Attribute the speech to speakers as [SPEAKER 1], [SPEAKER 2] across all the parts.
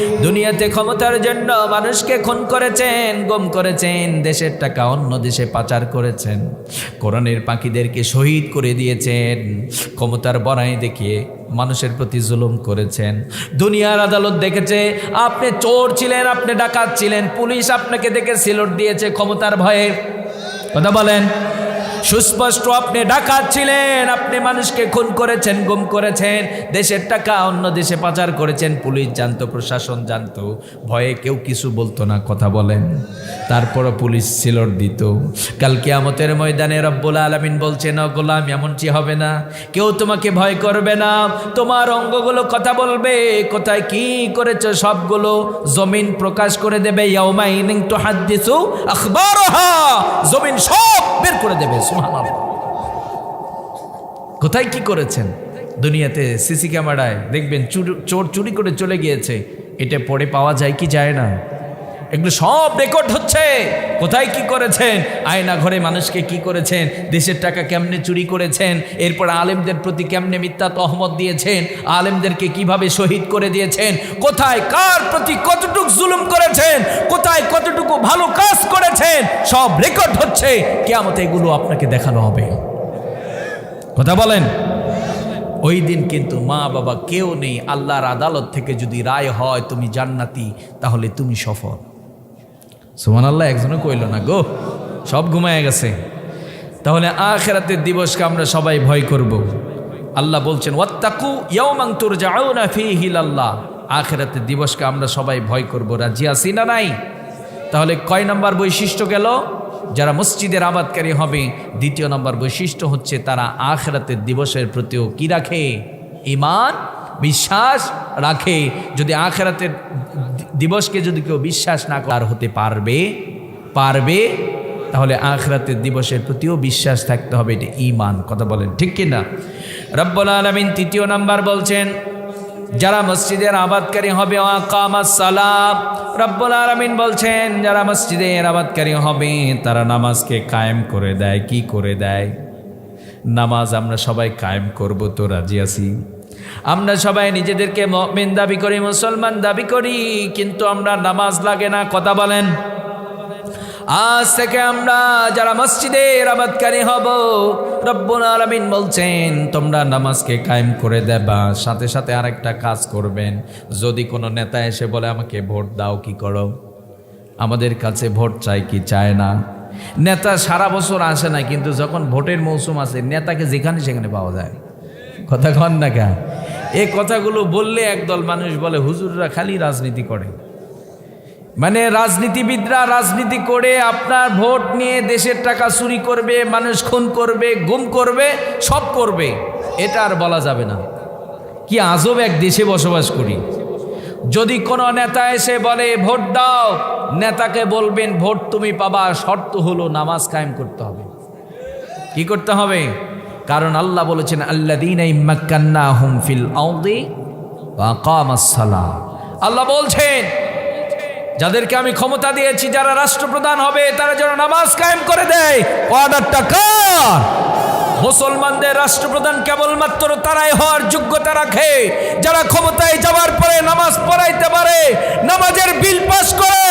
[SPEAKER 1] দুনিয়াতে ক্ষমতার জন্য মানুষকে খুন করেছেন, গম করেছেন, দেশের টাকা অন্য দেশে পাচার করেছেন। কোরআনের পাখিদেরকে শহীদ করে দিয়েছেন, ক্ষমতার বড়াই দেখিয়ে মানুষের প্রতি জুলুম করেছেন। দুনিয়ার আদালত দেখেছে, আপনি চোর ছিলেন, আপনি ডাকাত ছিলেন, পুলিশ আপনাকে দেখে সিলট দিয়েছে ক্ষমতার ভয়ে। কথা বলেন। সুস্পষ্ট, আপনি ডাকাত ছিলেন, আপনি মানুষকে খুন করেছেন, গুম করেছেন, দেশের টাকা অন্য দেশে পাচার করেছেন, পুলিশ জানতো, প্রশাসন জানতো, ভয়ে কেউ কিছু বলতো না, কথা বলেন। তারপরও পুলিশ সিলট দিত। কালকে আমতের ময়দানে রব্বুল আলমিন বলছেন, "ও গোলাম এমনটি হবে না? কেউ তোমাকে ভয় করবে না। তোমার অঙ্গগুলো কথা বলবে। কোথায় কি করেছ সবগুলো? জমিন প্রকাশ করে দেবে। ইয়াউমাইনিন তুহাদ্দিসু আখবারহা। জমিন সব বের করে দেবে। সুবহানাল্লাহ কোথায় কি করেছেন? দুনিয়াতে সিসি ক্যামেরায় দেখবেন চুরি- চোর চুরি করে চলে গিয়েছে। এটা পরে পাওয়া যায় কি যায় না? এগুলো সব রেকর্ড হচ্ছে। কোথায় কি করেছেন? আয়না ঘরে মানুষকে কি করেছেন? দেশের টাকা কেমনে চুরি করেছেন? এরপর আলেমদের প্রতি কেমনে মিথ্যা তহমত দিয়েছেন? আলেমদেরকে কীভাবে শহীদ করে দিয়েছেন? কোথায় কার প্রতি কতটুকু জুলুম করেছেন? কোথায় কতটুকু ভালো কাজ করেছেন? সব রেকর্ড হচ্ছে। কেমতে এগুলো আপনাকে দেখানো হবে। কথা বলেন। ওই দিন কিন্তু মা বাবা কেউ নেই। আল্লাহর আদালত থেকে যদি রায় হয় তুমি জান্নাতি, তাহলে তুমি সফল। সুমান আল্লাহ একজনও কইল না গো, সব ঘুমায় গেছে। তাহলে আখেরাতের দিবসকে আমরা সবাই ভয় করব। আল্লাহ বলছেন, ওয়াত্তাকু ইয়াউমান তুরজাউনা ফীহি আল্লাহ আখেরাতের দিবসকে আমরা সবাই ভয় করব। রাজি আছি না নাই? তাহলে কয় নম্বর বৈশিষ্ট্য গেল? যারা মসজিদের আবাদকারী হবে, দ্বিতীয় নম্বর বৈশিষ্ট্য হচ্ছে তারা আখরাতের দিবসের প্রতিও কি রাখে? ইমান বিশ্বাস রাখে। যদি আখরাতের দিবসকে যদি কেউ বিশ্বাস না করার হতে পারবে পারবে, তাহলে আখরাতের দিবসের প্রতিও বিশ্বাস থাকতে হবে, এটা ইমান কথা বলেন, ঠিক কিনা রব্বুল আলমিন তৃতীয় নাম্বার বলছেন, যারা মসজিদের আবাদকারী হবে সালাম রব্বুল আলামিন বলছেন, যারা মসজিদের আবাদকারী হবে, তারা নামাজকে কায়েম করে দেয়, কি করে দেয়? নামাজ আমরা সবাই কায়েম করব, তো রাজি আছি? আমরা সবাই নিজেদেরকে মমিন দাবি করি, মুসলমান দাবি করি, কিন্তু আমরা নামাজ লাগে না, কথা বলেন। আজ থেকে আমরা যারা মসজিদের আবাদকারী হব, রব্বুল আলমিন বলছেন, তোমরা নামাজকে কায়েম করে দেবা, সাথে সাথে আরেকটা কাজ করবেন। যদি কোনো নেতা এসে বলে, আমাকে ভোট দাও, কি করো? আমাদের কাছে ভোট চাই কি চায় না? নেতা সারা বছর আসে না, কিন্তু যখন ভোটের মৌসুম আসে, নেতাকে যেখানে সেখানে পাওয়া যায়। কথা কন না কেন? এই কথাগুলো বললে একদল মানুষ বলে, হুজুররা খালি রাজনীতি করে। মানে রাজনীতিবিদরা রাজনীতি করে, আপনার ভোট নিয়ে দেশের টাকা চুরি করবে, মানুষ খুন করবে, গুম করবে, সব করবে। এটা আর বলা যাবে না। কি আজব এক দেশে বসবাস করি। যদি কোনো নেতা এসে বলে, ভোট দাও, নেতাকে বলবেন, ভোট তুমি পাবা, শর্ত হলো নামাজ কায়েম করতে হবে। কি করতে হবে? কারণ আল্লাহ বলেছেন আল্লাহ দিন ফিল আল্লাহ বলছেন, যাদেরকে আমি ক্ষমতা দিয়েছি, যারা রাষ্ট্রপ্রধান হবে, তারা যেন নামাজ কায়েম করে দেয়। অর্ডারটা কার? মুসলমানদের রাষ্ট্রপ্রধান কেবলমাত্র তারাই হওয়ার যোগ্যতা রাখে। যারা ক্ষমতায় যাওয়ার পরে নামাজ পড়াইতে পারে, নামাজের বিল পাস করে,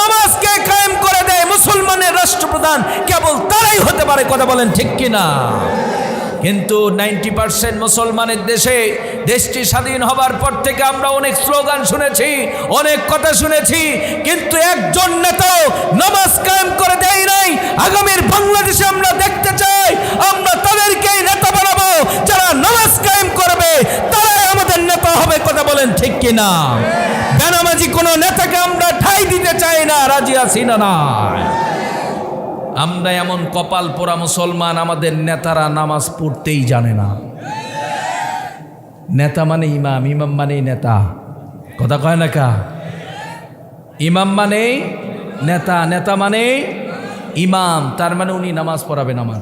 [SPEAKER 1] নামাজকে কায়েম করে দেয় মুসলমানের রাষ্ট্রপ্রধান, কেবল তারাই হতে পারে। কথা বলেন ঠিক কিনা? কিন্তু নাইনটি পার্সেন্ট মুসলমানের দেশে দেশটি স্বাধীন হবার পর থেকে আমরা অনেক স্লোগান শুনেছি, অনেক কথা শুনেছি, কিন্তু একজন নেতাও নামাজ কায়েম করে দেয় নাই। আগামীর বাংলাদেশে আমরা দেখতে চাই, আমরা তাদেরকেই নেতা বানাবো, যারা নামাজ কায়েম করবে, তারাই আমাদের নেতা হবে, কথা বলেন ঠিক কিনা? বেনামাজি কোনো নেতাকে আমরা ঠাই দিতে চাই না, রাজি আছি না না আমরা এমন কপাল পোড়া মুসলমান, আমাদের নেতারা নামাজ পড়তেই জানে না। নেতা মানে ইমাম ইমাম মানেই নেতা। কথা কয় না কা? ইমাম মানে নেতা নেতা মানে ইমাম, তার মানে উনি নামাজ পড়াবেন আমার।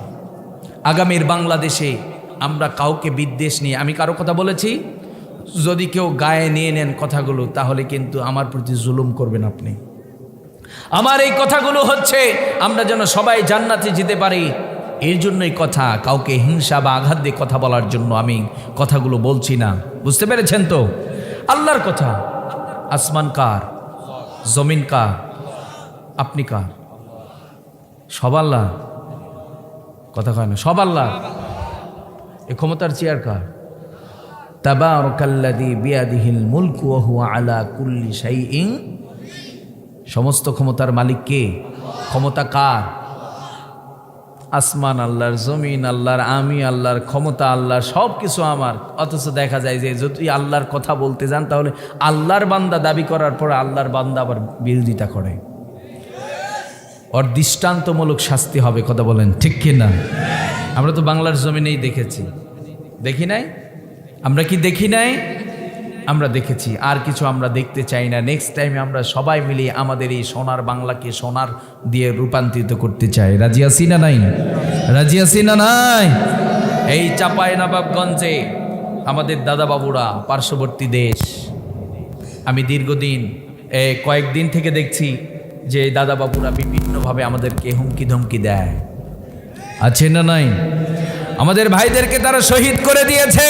[SPEAKER 1] আগামীর বাংলাদেশে আমরা কাউকে বিদ্বেষ নিয়ে, আমি কারও কথা বলেছি? যদি কেউ গায়ে নিয়ে নেন কথাগুলো, তাহলে কিন্তু আমার প্রতি জুলুম করবেন আপনি। আমার এই কথাগুলো হচ্ছে, আমরা যেন সবাই জান্নাতে যেতে পারি। এর জন্যই কথা, কাউকে হিংসা বা আঘাত দিয়ে কথা বলার জন্য আমি কথাগুলো বলছি না। বুঝতে পেরেছেন তো? আল্লাহর কথা। আসমান কার? জমিন কার? আপনি কার? সব আল্লাহ। কথা কয় না, সব আল্লাহ। এ ক্ষমতার চেয়ার কার? তাবারকাল্লাযী বিয়াদিহিল মুলকু আলা কুল্লি শাইইন সমস্ত ক্ষমতার মালিক কে? ক্ষমতা কার? আসমান আল্লাহর, জমিন আল্লাহর, আমি আল্লাহর, ক্ষমতা আল্লাহর সব কিছু আমার। অথচ দেখা যায় যে যদি আল্লাহর কথা বলতে যান, তাহলে আল্লাহর বান্দা দাবি করার পর আল্লাহর বান্দা আবার বিরোধিতা করে। ওর দৃষ্টান্তমূলক শাস্তি হবে, কথা বলেন, ঠিক কি না? আমরা তো বাংলার জমিনেই দেখেছি। দেখি নাই? আমরা কি দেখি নাই? আমরা দেখেছি আর কিছু আমরা দেখতে চাই না। নেক্সট টাইমে আমরা সবাই মিলে আমাদের এই সোনার বাংলাকে সোনার দিয়ে রূপান্তরিত করতে চাই। রাজি আছি না নাই? রাজি আছি না নাই? এই চাপাই নবাবগঞ্জে আমাদের দাদা বাবুরা পার্শ্ববর্তী দেশ আমি দীর্ঘদিন এ, কয়েকদিন থেকে দেখছি যে দাদা বাবুরা বিভিন্নভাবে আমাদেরকে হুমকি ধমকি দেয়। আছে না নাই? আমাদের ভাইদেরকে তারা শহীদ করে দিয়েছে।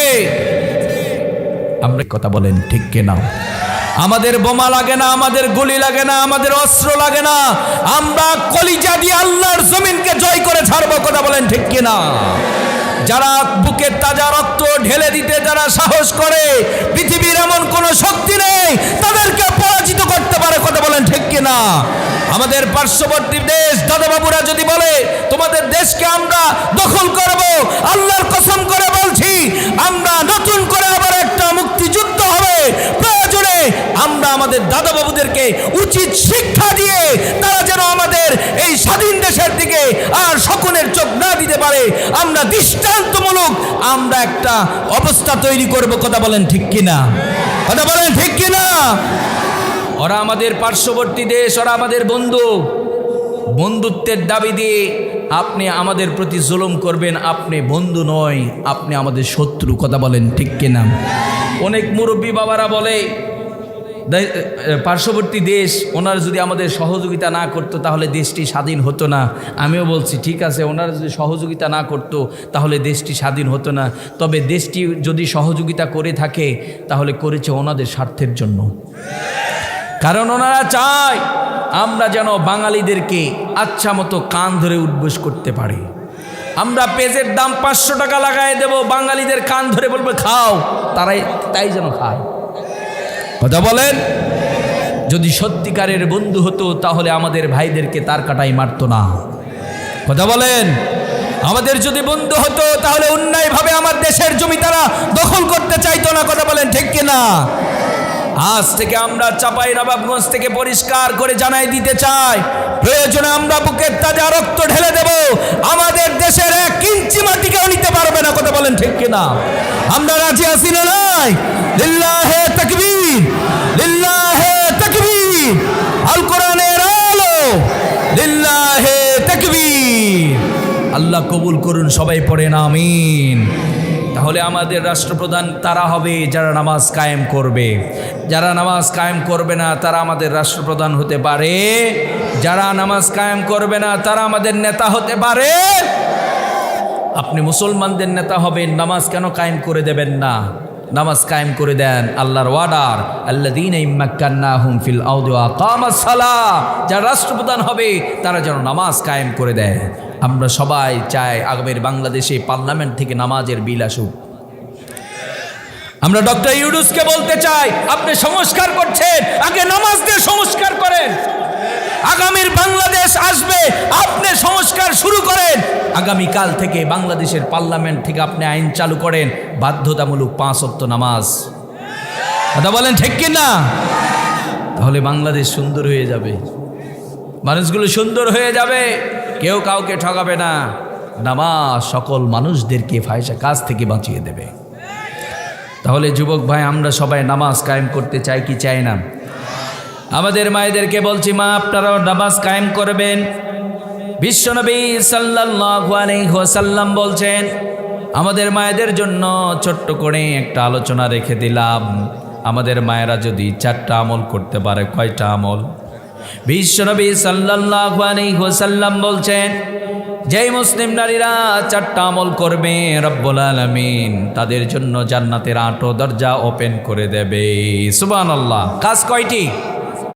[SPEAKER 1] আমরা কথা বলেন, ঠিক কেনা আমাদের বোমা লাগে না, আমাদের গুলি লাগে না, আমাদের অস্ত্র লাগে না। আমরা কলিজা দিয়ে আল্লাহর জমিনকে জয় করে ছাড়বো, কথা বলেন, ঠিক কিনা যারা বুকের তাজা রক্ত ঢেলে দিতে যারা সাহস করে, পৃথিবীর এমন কোনো শক্তি নেই, তাদেরকে পরাজিত করতে পারে, কথা বলেন, ঠিক কিনা আমাদের পার্শ্ববর্তী দেশ, দাদাবাবুরা যদি বলে, তোমাদের দেশকে আমরা দখল করব, আল্লাহর কসম করে আমরা আমাদের দাদাবাবুদেরকে উচিত শিক্ষা দিয়ে তারা যেন আমাদের এই স্বাধীন দেশের দিকে আর সকলের চোখ না দিতে পারে। আমরা দৃষ্টান্তমূলক আমরা একটা অবস্থা তৈরি করব, কথা বলেন ঠিক কিনা? কথা বলেন ঠিক কিনা? ওরা আমাদের পার্শ্ববর্তী দেশ, ওরা আমাদের বন্ধু। বন্ধুত্বের দাবি দিয়ে আপনি আমাদের প্রতি জুলুম করবেন, আপনি বন্ধু নয়, আপনি আমাদের শত্রু, কথা বলেন ঠিক কিনা? অনেক মুরব্বী বাবারা বলে পার্শ্ববর্তী দেশ, ওনার যদি আমাদের সহযোগিতা না করতো, তাহলে দেশটি স্বাধীন হতো না। আমিও বলছি, ঠিক আছে, ওনারা যদি সহযোগিতা না করতো, তাহলে দেশটি স্বাধীন হতো না। তবে দেশটি যদি সহযোগিতা করে থাকে, তাহলে করেছে ওনাদের স্বার্থের জন্য। কারণ ওনারা চায়, আমরা যেন বাঙালিদেরকে আচ্ছা মতো কান ধরে উদ্বোস করতে পারি। আমরা পেঁয়াজের দাম পাঁচশো টাকা লাগাই দেব, বাঙালিদের কান ধরে বলবে, খাও। তারাই, তাই যেন খায়। কথা বলেন? যদি সত্যিকারের বন্ধু হতো, তাহলে আমাদের ভাইদেরকে তার কাটাই মারতো না। কথা বলেন? আমাদের যদি বন্ধু হতো, তাহলে অন্যায়ভাবে আমার দেশের জমি তারা দখল করতে চাইতো না। কথা বলেন ঠিক কিনা? আজ থেকে আমরা চাপাই নবাবগঞ্জ থেকে পরিষ্কার করে জানাই দিতে চাই, প্রয়োজনে আমরা বুকের তাজা রক্ত ঢেলে দেব। আমাদের দেশের এক ইঞ্চি মাটিকেও নিতে পারবে না। কথা বলেন ঠিক কিনা? আমরা রাজি আছি না নাই? লিল্লাহে তাকবীর লিল্লাহে তাকবীর, আল কোরআনের আলো, লিল্লাহে তাকবীর। আল্লাহ কবুল করুন, সবাই পড়েন, আমিন। তাহলে আমাদের রাষ্ট্রপ্রধান তারা হবে, যারা নামাজ কায়েম করবে। যারা নামাজ কায়েম করবে না, তারা আমাদের রাষ্ট্রপ্রধান হতে পারে। যারা নামাজ কায়েম করবে না, তারা আমাদের নেতা হতে পারে। আপনি মুসলমানদের নেতা হবেন, নামাজ কেন কায়েম করে দেবেন না? নামাজ কায়েম করে দেন আল্লাহর ওয়ার্ডার আল্লাদিন হুম ফিল সালা যারা রাষ্ট্রপ্রধান হবে, তারা যেন নামাজ কায়েম করে দেয়। আমরা সবাই চাই আগামীর বাংলাদেশে পার্লামেন্ট থেকে নামাজের বিল আসুক। আমরা ডক্টর ইউডুসকে বলতে চাই, আপনি সংস্কার করছেন, আগে নামাজ দিয়ে সংস্কার করেন। আগামীর বাংলাদেশ আসবে, আপনি সংস্কার শুরু করেন। আগামীকাল থেকে বাংলাদেশের পার্লামেন্ট থেকে আপনি আইন চালু করেন, বাধ্যতামূলক পাঁচ অক্ত নামাজ। কথা বলেন ঠিক কি না? তাহলে বাংলাদেশ সুন্দর হয়ে যাবে। মানুষগুলো সুন্দর হয়ে যাবে। কেউ কাউকে ঠকাবে না। নামাজ সকল মানুষদেরকে ফায়সা কাজ থেকে বাঁচিয়ে দেবে। তাহলে যুবক ভাই, আমরা সবাই নামাজ কায়েম করতে চাই কি চাই না? আমাদের মায়েদেরকে বলছি, মা, আপনারাও নামাজ কায়েম করবেন। বিশ্বনবী ওয়াসাল্লাম বলছেন, আমাদের মায়েদের জন্য ছোট্ট করে একটা আলোচনা রেখে দিলাম। আমাদের মায়েরা যদি চারটা আমল করতে পারে, কয়টা আমল? বিশ্বনবী সাল্লাল্লাহু আলাইহি ওয়াসাল্লাম বলছেন, যেই মুসলিম নারীরা চারটা আমল করবে, রব্বুল আলামিন তাদের জন্য জান্নাতের আটো দরজা ওপেন করে দেবে। সুবহানাল্লাহ। কাজ কয়টি?